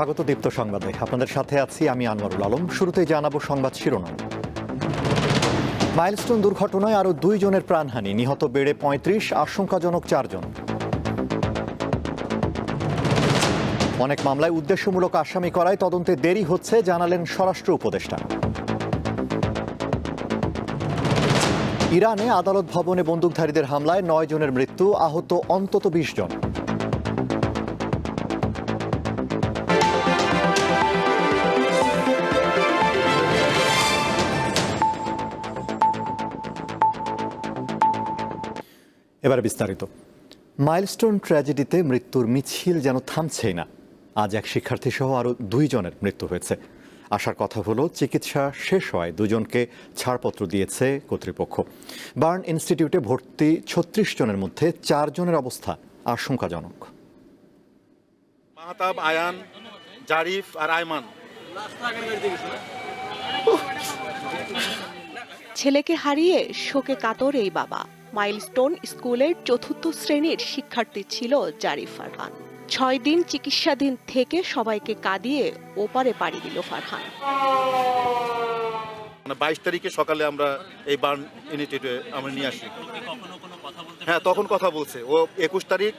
স্বাগত দীপ্ত সংবাদে। আপনাদের সাথে আছি আমি আনোয়ারুল আলম। শুরুতে জানাব সংবাদ শিরোনাম। মাইলস্টোন দুর্ঘটনায় আরও দুই জনের প্রাণহানি, নিহত বেড়ে পঁয়ত্রিশ, আশঙ্কাজনক চারজন। অনেক মামলায় উদ্দেশ্যমূলক আসামি করায় তদন্তে দেরি হচ্ছে, জানালেন স্বরাষ্ট্র উপদেষ্টা। ইরানে আদালত ভবনে বন্দুকধারীদের হামলায় নয় জনের মৃত্যু, আহত অন্তত বিশ জন। এবারে বিস্তারিত। মাইলস্টোন ট্র্যাজেডিতে মৃত্যুর মিছিল যেন থামছেই না। আজ এক শিক্ষার্থী সহ আরও দুইজনের মৃত্যু হয়েছে। আসার কথা হলো চিকিৎসা শেষ হয় দুজনকে ছাড়পত্র দিয়েছে কর্তৃপক্ষ। বার্ন ইনস্টিটিউটে ভর্তি ছত্রিশ জনের মধ্যে চারজনের অবস্থা আশঙ্কাজনক। মাহতাব আয়ান জারিফ আর আয়মান। ছেলেকে হারিয়ে শোকে কাতর এই বাবা। মাইলস্টোন স্কুলের চতুর্থ শ্রেণির শিক্ষার্থী ছিল জারিফ ফারহান। ছয় দিন চিকিৎসাধীন থেকে সবাইকে কাঁদিয়ে ওপারে পাড়ি দিল ফারহান। মানে বাইশ তারিখে সকালে আমরা এই বার্ন ইউনিটিতে আমরা নিয়ে আসি। হ্যাঁ তখন কথা বলছে। ও একুশ তারিখ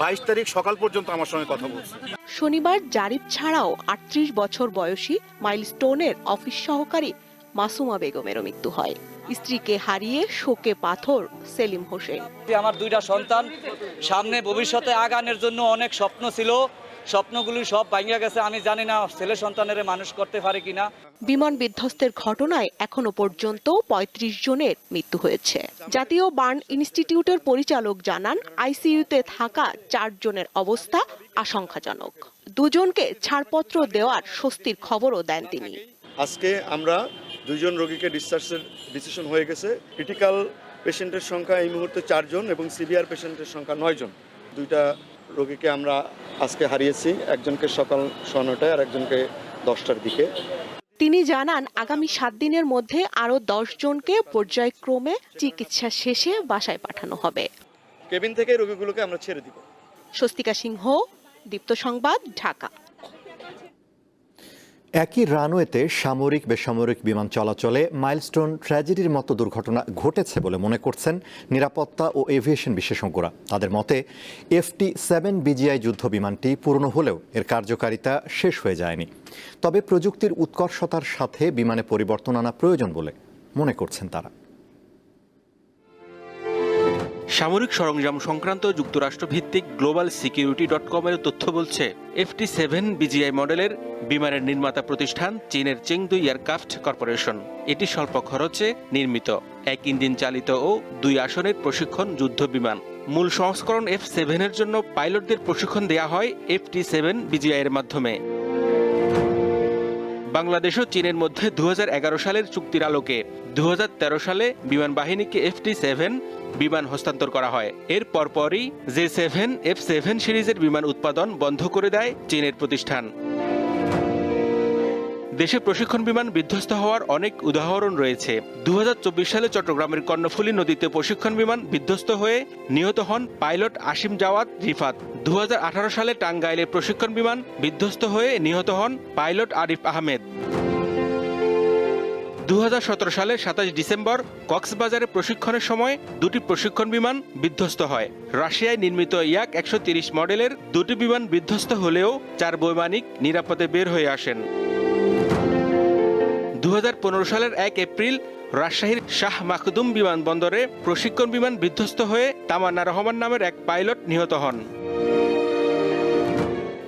বাইশ তারিখ সকাল পর্যন্ত আমার সঙ্গে কথা বলছে। শনিবার জারিফ ছাড়াও আটত্রিশ বছর বয়সী মাইলস্টোনের অফিস সহকারী মাসুমা বেগমেরও মৃত্যু হয়। স্ত্রীকে হারিয়ে শোকে পাথর সেলিম হোসেন। আমার দুইটা সন্তান। সামনে ভবিষ্যতে আগানোর জন্য অনেক স্বপ্ন ছিল। স্বপ্নগুলি সব ভাঙিয়া গেছে। আমি জানি না ছেলে সন্তানের মানুষ করতে পারে কিনা। বিমান বিধ্বস্তের ঘটনায় এখনও পর্যন্ত ৩৫ জনের মৃত্যু হয়েছে। জাতীয় বার্ন ইনস্টিটিউটের পরিচালক জানান আইসিইউতে থাকা চারজনের অবস্থা আশঙ্কাজনক। দুজনকে ছাড়পত্র দেওয়ার স্বস্তির খবরও দেন তিনি। আজকে আমরা দুইজন রোগীকে ডিসচার্জের ডিসিশন হয়ে গেছে। ক্রিটিক্যাল পেশেন্টের সংখ্যা এই মুহূর্তে চারজন এবং সিভিয়ার পেশেন্টের সংখ্যা নয়জন। দুইটা রোগীকে আমরা আজকে হারিয়েছি একজনকে সকাল নটায় আর একজনকে দশটার দিকে। তিনি জানান আগামী সাত দিনের মধ্যে আরও জনকে পর্যায়ক্রমে চিকিৎসা শেষে বাসায় পাঠানো হবে। কেবিন থেকে রোগীগুলোকে আমরা ছেড়ে দিব। স্বস্তিকা সিংহ দীপ্ত সংবাদ ঢাকা। একই রানওয়েতে সামরিক বেসামরিক বিমান চলাচলে মাইলস্টোন ট্র্যাজেডির মতো দুর্ঘটনা ঘটেছে বলে মনে করছেন নিরাপত্তা ও এভিয়েশন বিশেষজ্ঞরা। তাদের মতে এফটি সেভেন বিজিআই যুদ্ধ বিমানটি পুরনো হলেও এর কার্যকারিতা শেষ হয়ে যায়নি। তবে প্রযুক্তির উৎকর্ষতার সাথে বিমানে পরিবর্তন আনা প্রয়োজন বলে মনে করছেন তারা। সামরিক সরঞ্জাম সংক্রান্ত যুক্তরাষ্ট্র ভিত্তিক গ্লোবাল সিকিউরিটি ডট কমের তথ্য বলছে এফটি সেভেন বিজিআই মডেলের বিমানের নির্মাতা প্রতিষ্ঠান চীনের চেংদু এয়ারক্রাফট কর্পোরেশন এটি স্বল্প খরচে নির্মিত, এক ইঞ্জিন চালিত ও দুই আসনের প্রশিক্ষণ যুদ্ধ বিমান। মূল সংস্করণ এফ সেভেনের জন্য পাইলটদের প্রশিক্ষণ দেওয়া হয় এফটি সেভেন বিজিআই এর মাধ্যমে। বাংলাদেশ ও চীনের মধ্যে দু হাজার এগারো সালের চুক্তির আলোকে দু হাজার তেরো সালে বিমান বাহিনীকে এফটি সেভেন বিমান হস্তান্তর করা হয়। এর পরপরই জে সেভেন, এফ সেভেন সিরিজের বিমান উৎপাদন বন্ধ করে দেয় চীনের প্রতিষ্ঠান। দেশে প্রশিক্ষণ বিমান বিধ্বস্ত হওয়ার অনেক উদাহরণ রয়েছে। দু হাজার চব্বিশ সালে চট্টগ্রামের কর্ণফুলী নদীতে প্রশিক্ষণ বিমান বিধ্বস্ত হয়ে নিহত হন পাইলট আসিম জাওয়াত রিফাত। দু হাজার আঠারো সালে টাঙ্গাইলে প্রশিক্ষণ বিমান বিধ্বস্ত হয়ে নিহত হন পাইলট আরিফ আহমেদ। দু হাজার সতেরো সালে সাতাশ ডিসেম্বর কক্সবাজারে প্রশিক্ষণের সময় দুটি প্রশিক্ষণ বিমান বিধ্বস্ত হয়। রাশিয়ায় নির্মিত ইয়াক একশো মডেলের দুটি বিমান বিধ্বস্ত হলেও চার বৈমানিক নিরাপদে বের হয়ে আসেন। দু হাজার পনেরো সালের এক এপ্রিল রাজশাহীর শাহ মাখদুম বিমানবন্দরে প্রশিক্ষণ বিমান বিধ্বস্ত হয়ে তামান্না রহমান নামের এক পাইলট নিহত হন।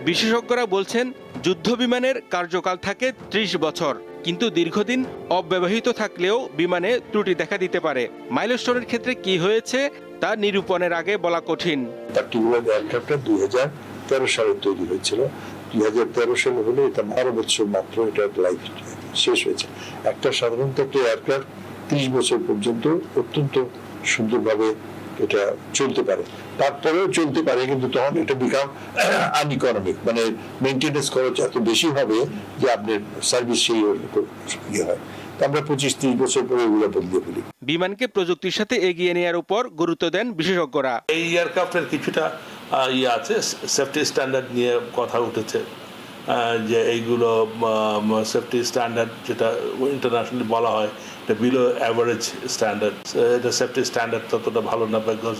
বিশেষজ্ঞরা বলছেন যুদ্ধ বিমানের কার্যকাল থাকে ত্রিশ বছর। কিন্তু দীর্ঘদিন অব্যবহৃত থাকলেও বিমানে ত্রুটি দেখা দিতে পারে। মাইলস্টোনের ক্ষেত্রে কি হয়েছে তা নিরূপণের আগে বলা কঠিন। পার্টিকুলার এয়ারক্রাফটটা দুই হাজার তেরো সালে তৈরি হয়েছিল। দুই হাজার তেরো সালে হলে এটা বারো বছর মাত্র এটা লাইফ শেষ হয়েছে। একটা সাধারণত একটা এয়ারক্রাফট ত্রিশ বছর পর্যন্ত অত্যন্ত সুন্দরভাবে এটা চলতে পারে। তারপরেও চলতে পারে কিন্তু তখন এটা বিকাম আনইকোনমিক মানে মেনটেনেন্স খরচ এত বেশি হবে যে আপনার সার্ভিস সেই ইয়ে হয়। আমরা পঁচিশ ত্রিশ বছর পরে এগুলো বদলে ফেলি। বিমানকে প্রযুক্তির সাথে এগিয়ে নেওয়ার উপর গুরুত্ব দেন বিশেষজ্ঞরা। এই এয়ারক্রাফটের কিছুটা ইয়ে আছে সেফটি স্ট্যান্ডার্ড নিয়ে কথা উঠেছে আহ, যে এইগুলো সেফটি স্ট্যান্ডার্ড যেটা ইন্টারন্যাশনালি বলা হয় এটা বিলো অ্যাভারেজ স্ট্যান্ডার্ড এটা সেফটি স্ট্যান্ডার্ড ততটা ভালো না বিকজ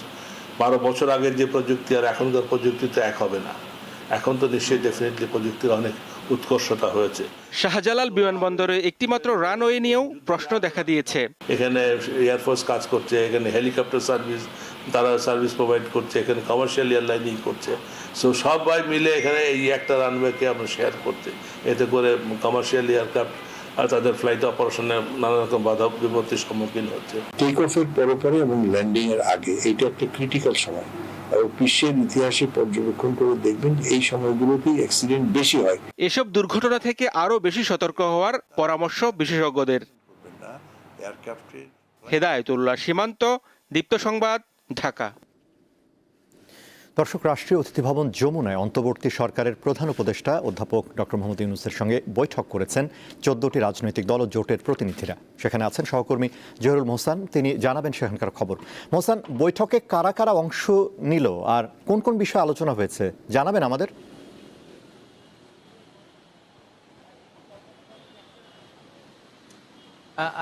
বারো বছর আগের যে প্রযুক্তি আর এখনকার প্রযুক্তি তো এক হবে না। এখন তো নিশ্চয়ই ডেফিনেটলি প্রযুক্তির অনেক উৎকর্ষতা হয়েছে। শাহজালাল বিমানবন্দরে একটিমাত্র রানওয়ে নিয়েও প্রশ্ন দেখা দিয়েছে। এখানে এয়ারফোর্স কাজ করছে এখানে হেলিকপ্টার সার্ভিস তারা সার্ভিস প্রোভাইড করছে এখানে কমার্শিয়াল এয়ারলাইনই করছে। সো সবাই মিলে এখানে এই একটা রানওয়েকে আমরা শেয়ার করছে। এতে করে কমার্শিয়াল এয়ারক্রাফট আর তাদের ফ্লাইট অপারেশনে নানা রকম বাধা বিপত্তির সম্মুখীন হচ্ছে। টেক অফের পরে পরে এবং ল্যান্ডিং এর আগে এইটা একটা ক্রিটিক্যাল সময়। এবং বিশ্বের ইতিহাসে পর্যবেক্ষণ করে দেখবেন এই সময়গুলোতেই অ্যাক্সিডেন্ট বেশি হয়। এসব দুর্ঘটনা থেকে আরও বেশি সতর্ক হওয়ার পরামর্শ বিশেষজ্ঞদের। এয়ারক্রাফটের হেদায়তুল্লাহ সীমান্ত দীপ্ত সংবাদ ঢাকা। দর্শক, রাষ্ট্রীয় অতিথি ভবন যমুনায় অন্তর্বর্তী সরকারের প্রধান উপদেষ্টা অধ্যাপক ডক্টর মোহাম্মদ ইউনুসের সঙ্গে বৈঠক করেছেন চোদ্দটি রাজনৈতিক দল ও জোটের প্রতিনিধিরা। সেখানে আছেন সহকর্মী জহিরুল মোহসান। তিনি জানাবেন সেখানকার খবর। মোহসান, বৈঠকে কারা কারা অংশ নিল আর কোন কোন বিষয়ে আলোচনা হয়েছে জানাবেন আমাদের?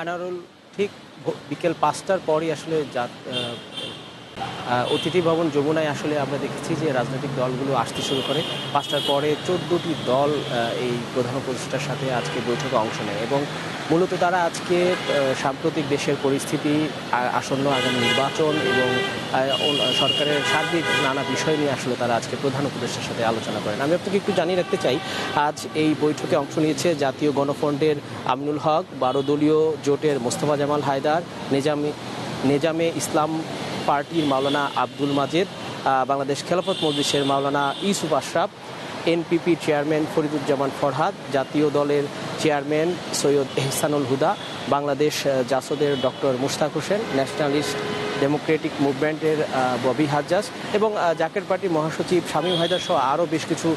আনারুল, ঠিক বিকেল পাঁচটার পরই আসলে অতিথি ভবন যমুনায় আসলে আমরা দেখেছি যে রাজনৈতিক দলগুলো আসতে শুরু করে। পাঁচটার পরে চোদ্দোটি দল এই প্রধান উপদেষ্টার সাথে আজকে বৈঠকে অংশ নেয় এবং মূলত তারা আজকে সাম্প্রতিক দেশের পরিস্থিতি আসন্ন আগামী নির্বাচন এবং সরকারের সার্বিক নানা বিষয় নিয়ে আসলে তারা আজকে প্রধান উপদেষ্টার সাথে আলোচনা করেন। আমি আপনাকে একটু জানিয়ে রাখতে চাই, আজ এই বৈঠকে অংশ নিয়েছে জাতীয় গণফ্রন্টের আমিনুল হক বারো দলীয় জোটের মোস্তফা জামাল হায়দার, নেজামি, নেজামে ইসলাম পার্টির মাওলানা আব্দুল মাজেদ বাংলাদেশ খেলাফত মজলিসের মাওলানা ইসুফ আশরাফ, এনপিপি চেয়ারম্যান ফরিদুজ্জামান ফরহাদ, জাতীয় দলের chairman Syed Ehsanul Huda, Bangladesh জাসদের doctor Mushtaq Hossain, nationalist democratic মুভমেন্টের Bobby Hajjaj এবং জাকের পার্টির মহাসচিব শামীম হায়দার সহ আরও বেশ কিছু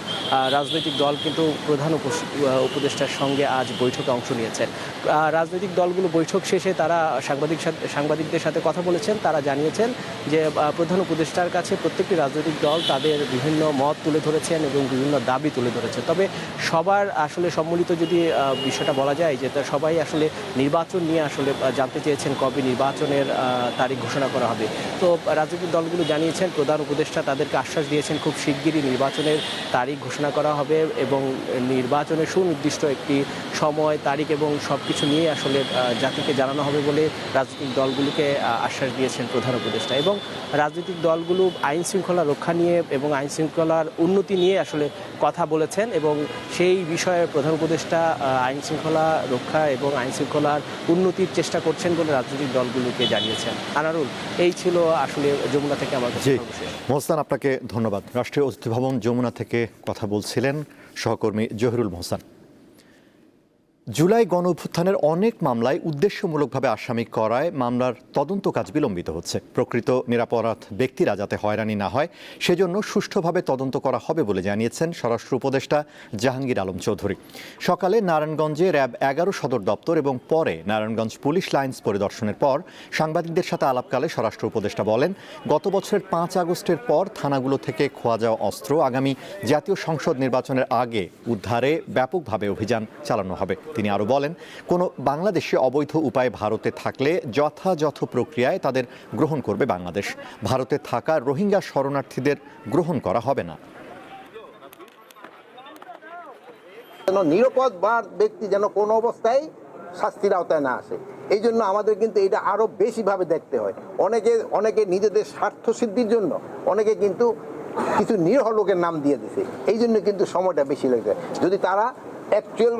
রাজনৈতিক দল কিন্তু প্রধান উপদেষ্টার সঙ্গে আজ বৈঠকে অংশ নিয়েছেন রাজনৈতিক দলগুলো বৈঠক শেষে তারা সাংবাদিক সাংবাদিকদের সাথে কথা বলেছেন। তারা জানিয়েছেন যে প্রধান উপদেষ্টার কাছে প্রত্যেকটি রাজনৈতিক দল তাদের বিভিন্ন মত তুলে ধরেছেন এবং বিভিন্ন দাবি তুলে ধরেছে। তবে সবার আসলে সম্মিলিত যদি বিষয়টা বলা যায় যে সবাই আসলে নির্বাচন নিয়ে আসলে জানতে চেয়েছেন কবে নির্বাচনের তারিখ ঘোষণা করা হবে। তো রাজনৈতিক দলগুলো জানিয়েছেন, প্রধান উপদেষ্টা তাদেরকে আশ্বাস দিয়েছেন, খুব শিগগিরই নির্বাচনের তারিখ ঘোষণা করা হবে এবং নির্বাচনের সুনির্দিষ্ট একটি সময়, তারিখ এবং সব কিছু নিয়ে আসলে জাতিকে জানানো হবে বলে রাজনৈতিক দলগুলোকে আশ্বাস দিয়েছেন প্রধান উপদেষ্টা। এবং রাজনৈতিক দলগুলো আইন শৃঙ্খলা রক্ষা নিয়ে এবং আইন শৃঙ্খলার উন্নতি নিয়ে আসলে কথা বলেছেন এবং সেই বিষয়ে প্রধান উপদেষ্টা আইন শৃঙ্খলা রক্ষা এবং আইন শৃঙ্খলার উন্নতির চেষ্টা করছেন বলে রাজনৈতিক দলগুলোকে জানিয়েছেন। আনারুল এই ছিল আসলে যমুনা থেকে আমার কাছে জি। মোহসান আপনাকে ধন্যবাদ। রাষ্ট্রীয় অতিথি ভবন যমুনা থেকে কথা বলছিলেন সহকর্মী জহিরুল মোহসান জুলাই গণ অভ্যুত্থানের অনেক মামলায় উদ্দেশ্যমূলকভাবে আসামি করায় মামলার তদন্ত কাজ বিলম্বিত হচ্ছে। প্রকৃত নিরাপরাধ ব্যক্তিরা যাতে হয়রানি না হয়, সেজন্য সুষ্ঠুভাবে তদন্ত করা হবে বলে জানিয়েছেন স্বরাষ্ট্র উপদেষ্টা জাহাঙ্গীর আলম চৌধুরী। সকালে নারায়ণগঞ্জে র্যাব এগারো সদর দপ্তর এবং পরে নারায়ণগঞ্জ পুলিশ লাইন্স পরিদর্শনের পর সাংবাদিকদের সাথে আলাপকালে স্বরাষ্ট্র উপদেষ্টা বলেন, গত বছরের পাঁচ আগস্টের পর থানাগুলো থেকে খোয়া যাওয়া অস্ত্র আগামী জাতীয় সংসদ নির্বাচনের আগে উদ্ধারে ব্যাপকভাবে অভিযান চালানো হবে। তিনি আরও বলেন, কোনো বাংলাদেশে অবৈধ উপায়ে ভারতে থাকলে যথাযথ প্রক্রিয়ায় তাদের গ্রহণ করবে বাংলাদেশ। ভারতে থাকা রোহিঙ্গা শরণার্থীদের গ্রহণ করা হবে না। যেন নিরাপদ ব্যক্তি যেন কোনো অবস্থায় শাস্তির আওতায় না আসে। এই জন্য আমাদের কিন্তু এটা আরও বেশিভাবে দেখতে হয়। অনেকে অনেকে নিজেদের স্বার্থ সিদ্ধির জন্য অনেকে কিন্তু কিছু নিরহ লোকের নাম দিয়ে দিছে এই জন্য কিন্তু সময়টা বেশি লেগে যায় যদি তারা অ্যাকচুয়াল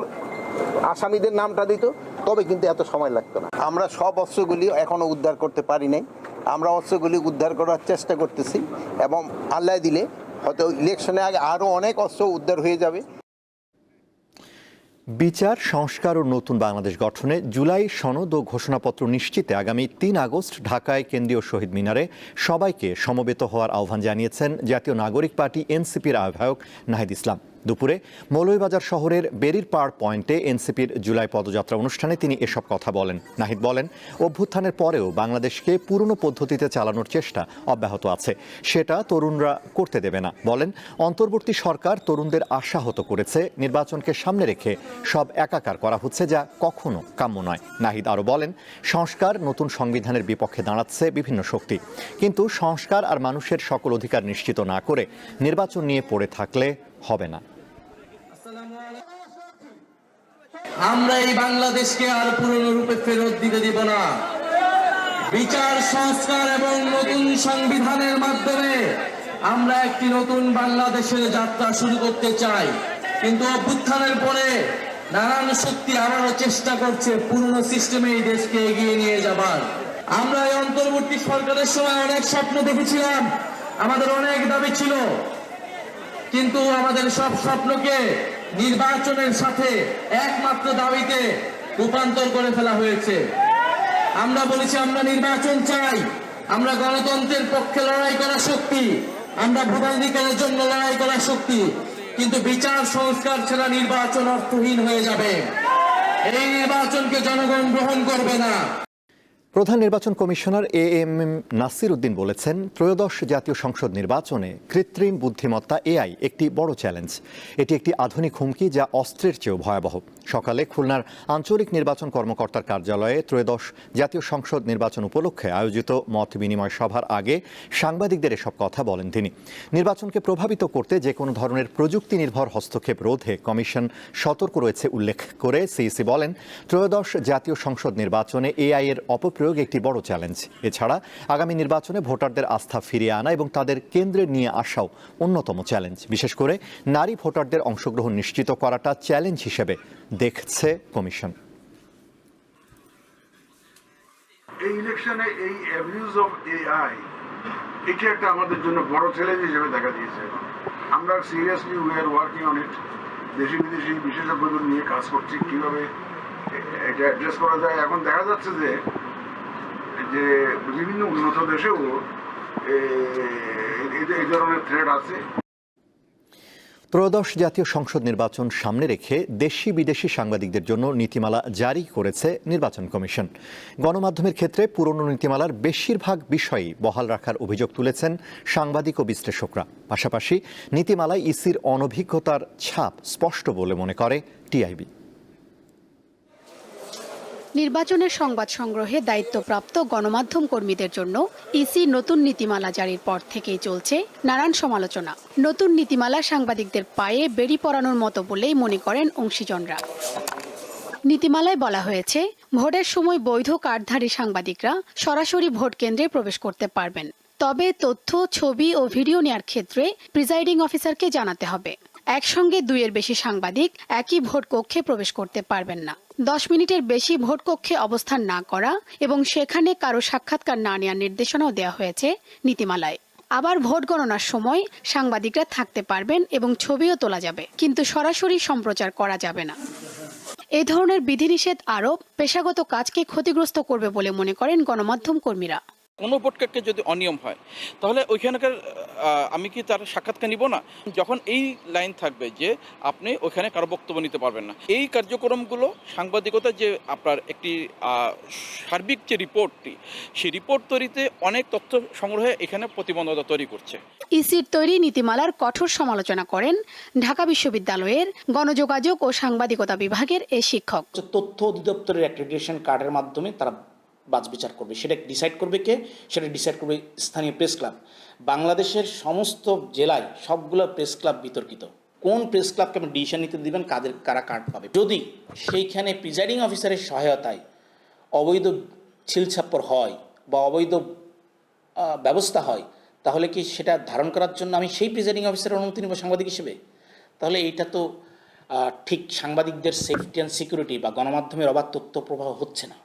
আসামিদের নামটা দিত, তবে কিন্তু এত সময় লাগতো না। আমরা সব অস্ত্রগুলি এখনও উদ্ধার করতে পারি নাই। আমরা অস্ত্রগুলি উদ্ধার করার চেষ্টা করতেছি এবং আল্লাহ দিলে হয়তো ইলেকশনের আগে আরও অনেক অস্ত্র উদ্ধার হয়ে যাবে। বিচার, সংস্কার ও নতুন বাংলাদেশ গঠনে জুলাই সনদ ও ঘোষণাপত্র নিশ্চিতে আগামী তিন আগস্ট ঢাকায় কেন্দ্রীয় শহীদ মিনারে সবাইকে সমবেত হওয়ার আহ্বান জানিয়েছেন জাতীয় নাগরিক পার্টি এনসিপির আহ্বায়ক নাহিদ ইসলাম। দুপুরে মৌলভীবাজার শহরের বেরির পাড় পয়েন্টে এনসিপির জুলাই পদযাত্রা অনুষ্ঠানে তিনি এসব কথা বলেন। নাহিদ বলেন, অভ্যুত্থানের পরেও বাংলাদেশকে পুরনো পদ্ধতিতে চালানোর চেষ্টা অব্যাহত আছে। সেটা তরুণরা করতে দেবে না। বলেন, অন্তর্বর্তী সরকার তরুণদের আশাহত করেছে। নির্বাচনকে সামনে রেখে সব একাকার করা হচ্ছে যা কখনো কাম্য নয়। নাহিদ আরও বলেন, সংস্কার নতুন সংবিধানের বিপক্ষে দাঁড়াচ্ছে বিভিন্ন শক্তি। কিন্তু সংস্কার আর মানুষের সকল অধিকার নিশ্চিত না করে নির্বাচন নিয়ে পড়ে থাকলে হবে না। আমরা এই বাংলাদেশকে আর পুরনো রূপে ফেরত দিতে দিব না। বিচার, সংস্কার এবং নতুন সংবিধানের মাধ্যমে আমরা একটি নতুন বাংলাদেশের যাত্রা শুরু করতে চাই। কিন্তু অভ্যুত্থানের পরে নানান শক্তি আবারও চেষ্টা করছে পুরনো সিস্টেমে এই দেশকে এগিয়ে নিয়ে যাবার। আমরা এই অন্তর্বর্তী সরকারের সময় অনেক স্বপ্ন দেখেছিলাম। আমাদের অনেক দাবি ছিল। কিন্তু আমাদের সব স্বপ্নকে নির্বাচনের সাথে একমাত্র দাবিতে রূপান্তর করে ফেলা হয়েছে। আমরা বলেছি, আমরা নির্বাচন চাই। আমরা গণতন্ত্রের পক্ষে লড়াই করা শক্তি। আমরা ভোটাধিকারের জন্য লড়াই করা শক্তি। কিন্তু বিচার সংস্কার ছাড়া নির্বাচন অর্থহীন হয়ে যাবে। এই নির্বাচনকে জনগণ গ্রহণ করবে না। প্রধান নির্বাচন commissioner A M M Nasir Uddin বলেছেন, ত্রয়োদশ জাতীয় সংসদ নির্বাচনে কৃত্রিম বুদ্ধিমত্তা এআই একটি বড় চ্যালেঞ্জ। এটি একটি আধুনিক হুমকি যা অস্ত্রের চেয়েও ভয়াবহ। সকালে খুলনার আঞ্চলিক নির্বাচন কর্মকর্তার কার্যালয়ে ত্রয়োদশ জাতীয় সংসদ নির্বাচন উপলক্ষে আয়োজিত মত বিনিময় সভার আগে সাংবাদিকদের এসব কথা বলেন তিনি। নির্বাচনকে প্রভাবিত করতে যে কোনো ধরনের প্রযুক্তি নির্ভর হস্তক্ষেপ রোধে কমিশন সতর্ক রয়েছে উল্লেখ করে সিইসি বলেন, ত্রয়োদশ জাতীয় সংসদ নির্বাচনে এআই এর অপপ্রয়োগ একটি বড় চ্যালেঞ্জ। এছাড়া আগামী নির্বাচনে ভোটারদের আস্থা ফিরিয়ে আনা এবং তাদের কেন্দ্রে নিয়ে আসাও অন্যতম চ্যালেঞ্জ। বিশেষ করে নারী ভোটারদের অংশগ্রহণ নিশ্চিত করাটা চ্যালেঞ্জ হিসেবে দেখছে কমিশন। এই ইলেকশনে এই অ্যাবিউজ অফ এআই, এটা একটা আমাদের জন্য বড় চ্যালেঞ্জ হিসেবে দেখা দিয়েছে। আমরা seriously we are working on it দেশি বিদেশি বিশেষজ্ঞদের নিয়ে কাজ করছি, কীভাবে এটা অ্যাড্রেস করা যায়। এখন দেখা যাচ্ছে যে যে বিভিন্ন উন্নত দেশেও এই ধরনের থ্রেড আছে। ত্রয়োদশ জাতীয় সংসদ নির্বাচন সামনে রেখে দেশি বিদেশি সাংবাদিকদের জন্য নীতিমালা জারি করেছে নির্বাচন কমিশন। গণমাধ্যমের ক্ষেত্রে পুরনো নীতিমালার বেশিরভাগ বিষয়ই বহাল রাখার অভিযোগ তুলেছেন সাংবাদিক ও বিশ্লেষকরা। পাশাপাশি নীতিমালায় ইসির অনভিজ্ঞতার ছাপ স্পষ্ট বলে মনে করে টিআইবি। নির্বাচনের সংবাদ সংগ্রহে দায়িত্বপ্রাপ্ত গণমাধ্যম কর্মীদের জন্য ইসি নতুন নীতিমালা জারির পর থেকেই চলছে নানান সমালোচনা। নতুন নীতিমালা সাংবাদিকদের পায়ে বেড়ি পড়ানোর মতো বলেই মনে করেন অংশীজনরা। নীতিমালায় বলা হয়েছে, ভোটের সময় বৈধ কার্ডধারী সাংবাদিকরা সরাসরি ভোট কেন্দ্রে প্রবেশ করতে পারবেন। তবে তথ্য, ছবি ও ভিডিও নেয়ার ক্ষেত্রে প্রিজাইডিং অফিসারকে জানাতে হবে। একসঙ্গে দুইয়ের বেশি সাংবাদিক একই ভোট কক্ষে প্রবেশ করতে পারবেন না। দশ মিনিটের বেশি ভোট কক্ষে অবস্থান না করা এবং সেখানে কারও সাক্ষাৎকার না নেওয়ার নির্দেশনাও দেওয়া হয়েছে নীতিমালায়। আবার ভোট গণনার সময় সাংবাদিকরা থাকতে পারবেন এবং ছবিও তোলা যাবে, কিন্তু সরাসরি সম্প্রচার করা যাবে না। এ ধরনের বিধিনিষেধ আরোপ পেশাগত কাজকে ক্ষতিগ্রস্ত করবে বলে মনে করেন গণমাধ্যম কর্মীরা। কোনো ভোটকারকে যদি অনিয়ম হয় তাহলে ওইখানকার আমি কি তার সাক্ষাৎকার নিব না? যখন এই লাইন থাকবে যে আপনি ওইখানে কারও বক্তব্য নিতে পারবেন না। এই কার্যক্রমগুলো সাংবাদিকতা যে আপনার একটি সার্বিক যে রিপোর্টটি সেই রিপোর্ট তৈরিতে অনেক তথ্য সংগ্রহে এখানে প্রতিবন্ধকতা তৈরি করছে। ইসির তৈরি নীতিমালার কঠোর সমালোচনা করেন ঢাকা বিশ্ববিদ্যালয়ের গণযোগাযোগ ও সাংবাদিকতা বিভাগের এ শিক্ষক। তথ্য অধিদপ্তরের অ্যাক্রেডিটেশন কার্ডের মাধ্যমে তারা বাজ বিচার করবে। সেটা ডিসাইড করবে কে? সেটা ডিসাইড করবে স্থানীয় প্রেস ক্লাব বাংলাদেশের সমস্ত জেলায় সবগুলো প্রেস ক্লাব বিতর্কিত। কোন প্রেস ক্লাবকে আপনি ডিসিশন নিতে দিবেন, কাদের, কারা কার্ড পাবে? যদি সেইখানে প্রিজাইডিং অফিসারের সহায়তায় অবৈধ ছিলছাপ্পর হয় বা অবৈধ ব্যবস্থা হয়, তাহলে কি সেটা ধারণ করার জন্য আমি সেই প্রিজাইডিং অফিসারের অনুমতি নেব সাংবাদিক হিসেবে? তাহলে এইটা তো ঠিক সাংবাদিকদের সেফটি অ্যান্ড সিকিউরিটি বা গণমাধ্যমের অবাধ তথ্য প্রবাহ হচ্ছে না।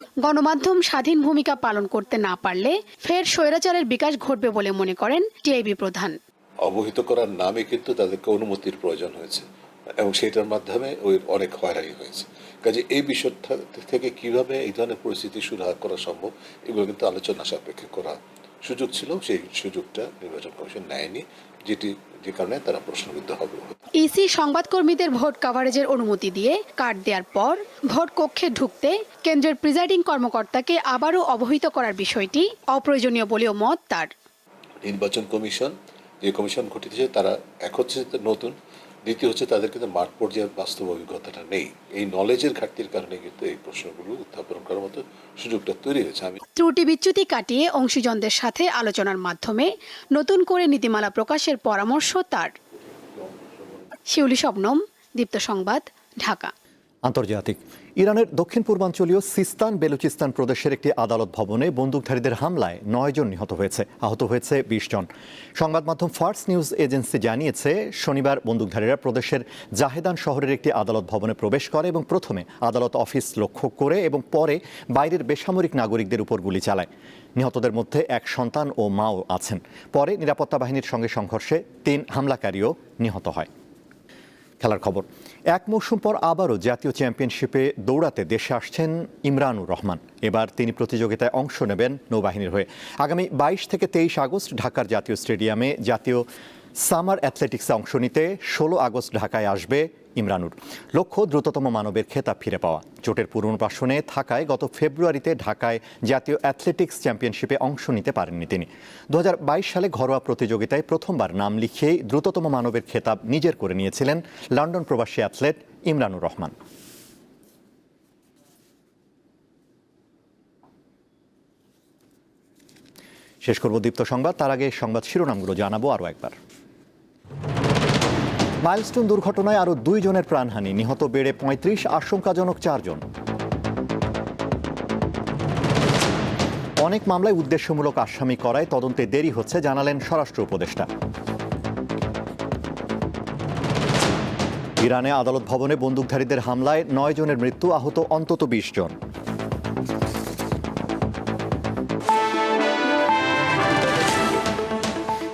গণমাধ্যম স্বাধীন ভূমিকা পালন করতে না পারলে ফের স্বৈরাচারের বিকাশ ঘটবে বলে মনে করেন টিআইবি প্রধান। অবহিত করার নামে কিন্তু তাদেরকে অনুমতির প্রয়োজন হয়েছে এবং সেটার মাধ্যমে ওই অনেক হয়রানি হয়েছে। কাজে এই বিষয়টা থেকে কীভাবে এই ধরনের পরিস্থিতি সুরাহা করা সম্ভব, এগুলো কিন্তু আলোচনা সাপেক্ষে করা সুযোগ ছিল সেই সুযোগটা নির্বাচন কমিশন নেয়নি। যেটি যে কারণে তারা প্রশ্নবিদ্ধ হবে ইসি সংবাদকর্মীদের ভোট কাভারেজের অনুমতি দিয়ে কার্ড দেওয়ার পর ভোট কক্ষে ঢুকতে কেন্দ্রের প্রিজাইডিং কর্মকর্তাকে আবারও অবহিত করার বিষয়টি অপ্রয়োজনীয় বলেও মত তার। নির্বাচন কমিশন যে কমিশন গঠিত তারা এক হচ্ছে নতুন দ্বিতীয় হচ্ছে তাদের কিন্তু মাঠ পর্যায়ের বাস্তব অভিজ্ঞতাটা নেই। এই নলেজের ঘাটতির কারণে কিন্তু এই প্রশ্নগুলো উত্থাপন করার মতো সুযোগটা তৈরি হয়েছে। আমি ত্রুটি বিচ্যুতি কাটিয়ে অংশীজনদের সাথে আলোচনার মাধ্যমে নতুন করে নীতিমালা প্রকাশের পরামর্শ তার। শিউলি শবনম দীপ্ত সংবাদ ঢাকা। আন্তর্জাতিক ইরানের দক্ষিণ পূর্বাঞ্চলীয় সিস্তান বেলুচিস্তান প্রদেশের একটি আদালত ভবনে বন্দুকধারীদের হামলায় নয় জন নিহত হয়েছে, আহত হয়েছে বিশ জন। সংবাদ মাধ্যম ফার্স নিউজ এজেন্সি জানিয়েছে, শনিবার বন্দুকধারীরা প্রদেশের জাহেদান শহরের একটি আদালত ভবনে প্রবেশ করে এবং প্রথমে আদালত অফিস লক্ষ্য করে এবং পরে বাইরের বেসামরিক নাগরিকদের উপর গুলি চালায়। নিহতদের মধ্যে এক সন্তান ও মাও আছেন। পরে নিরাপত্তা বাহিনীর সঙ্গে সংঘর্ষে তিন হামলাকারীও নিহত হয়। খেলার খবর। এক মৌসুম পর আবারও জাতীয় চ্যাম্পিয়নশিপে দৌড়াতে দেশে আসছেন ইমরানুর রহমান। এবার তিনি প্রতিযোগিতায় অংশ নেবেন নৌবাহিনীর হয়ে। আগামী বাইশ থেকে তেইশ আগস্ট ঢাকার জাতীয় স্টেডিয়ামে জাতীয় সামার অ্যাথলেটিক্সে অংশ নিতে ষোলো আগস্ট ঢাকায় আসবে ইমরানুর। লক্ষ্য, দ্রুততম মানবের খেতাব ফিরে পাওয়া। চোটের পুনর্বাসনে থাকায় গত ফেব্রুয়ারিতে ঢাকায় জাতীয় অ্যাথলেটিক্স চ্যাম্পিয়নশিপে অংশ নিতে পারেননি তিনি। দুহাজার বাইশ সালে ঘরোয়া প্রতিযোগিতায় প্রথমবার নাম লিখিয়েই দ্রুততম মানবের খেতাব নিজের করে নিয়েছিলেন লন্ডন প্রবাসী অ্যাথলেট ইমরানুর রহমান। শেষ করব দীপ্ত সংবাদ, তার আগে সংবাদ শিরোনামগুলো জানাব আরও একবার। মাইলস্টোন দুর্ঘটনায় আরও দুই জনের প্রাণহানি। নিহত বেড়ে পঁয়ত্রিশ, আশঙ্কাজনক চারজন। অনেক মামলায় উদ্দেশ্যমূলক আসামি করায় তদন্তে দেরি হচ্ছে, জানালেন স্বরাষ্ট্র উপদেষ্টা। ইরানে আদালত ভবনে বন্দুকধারীদের হামলায় নয় জনের মৃত্যু, আহত অন্তত বিশ জন।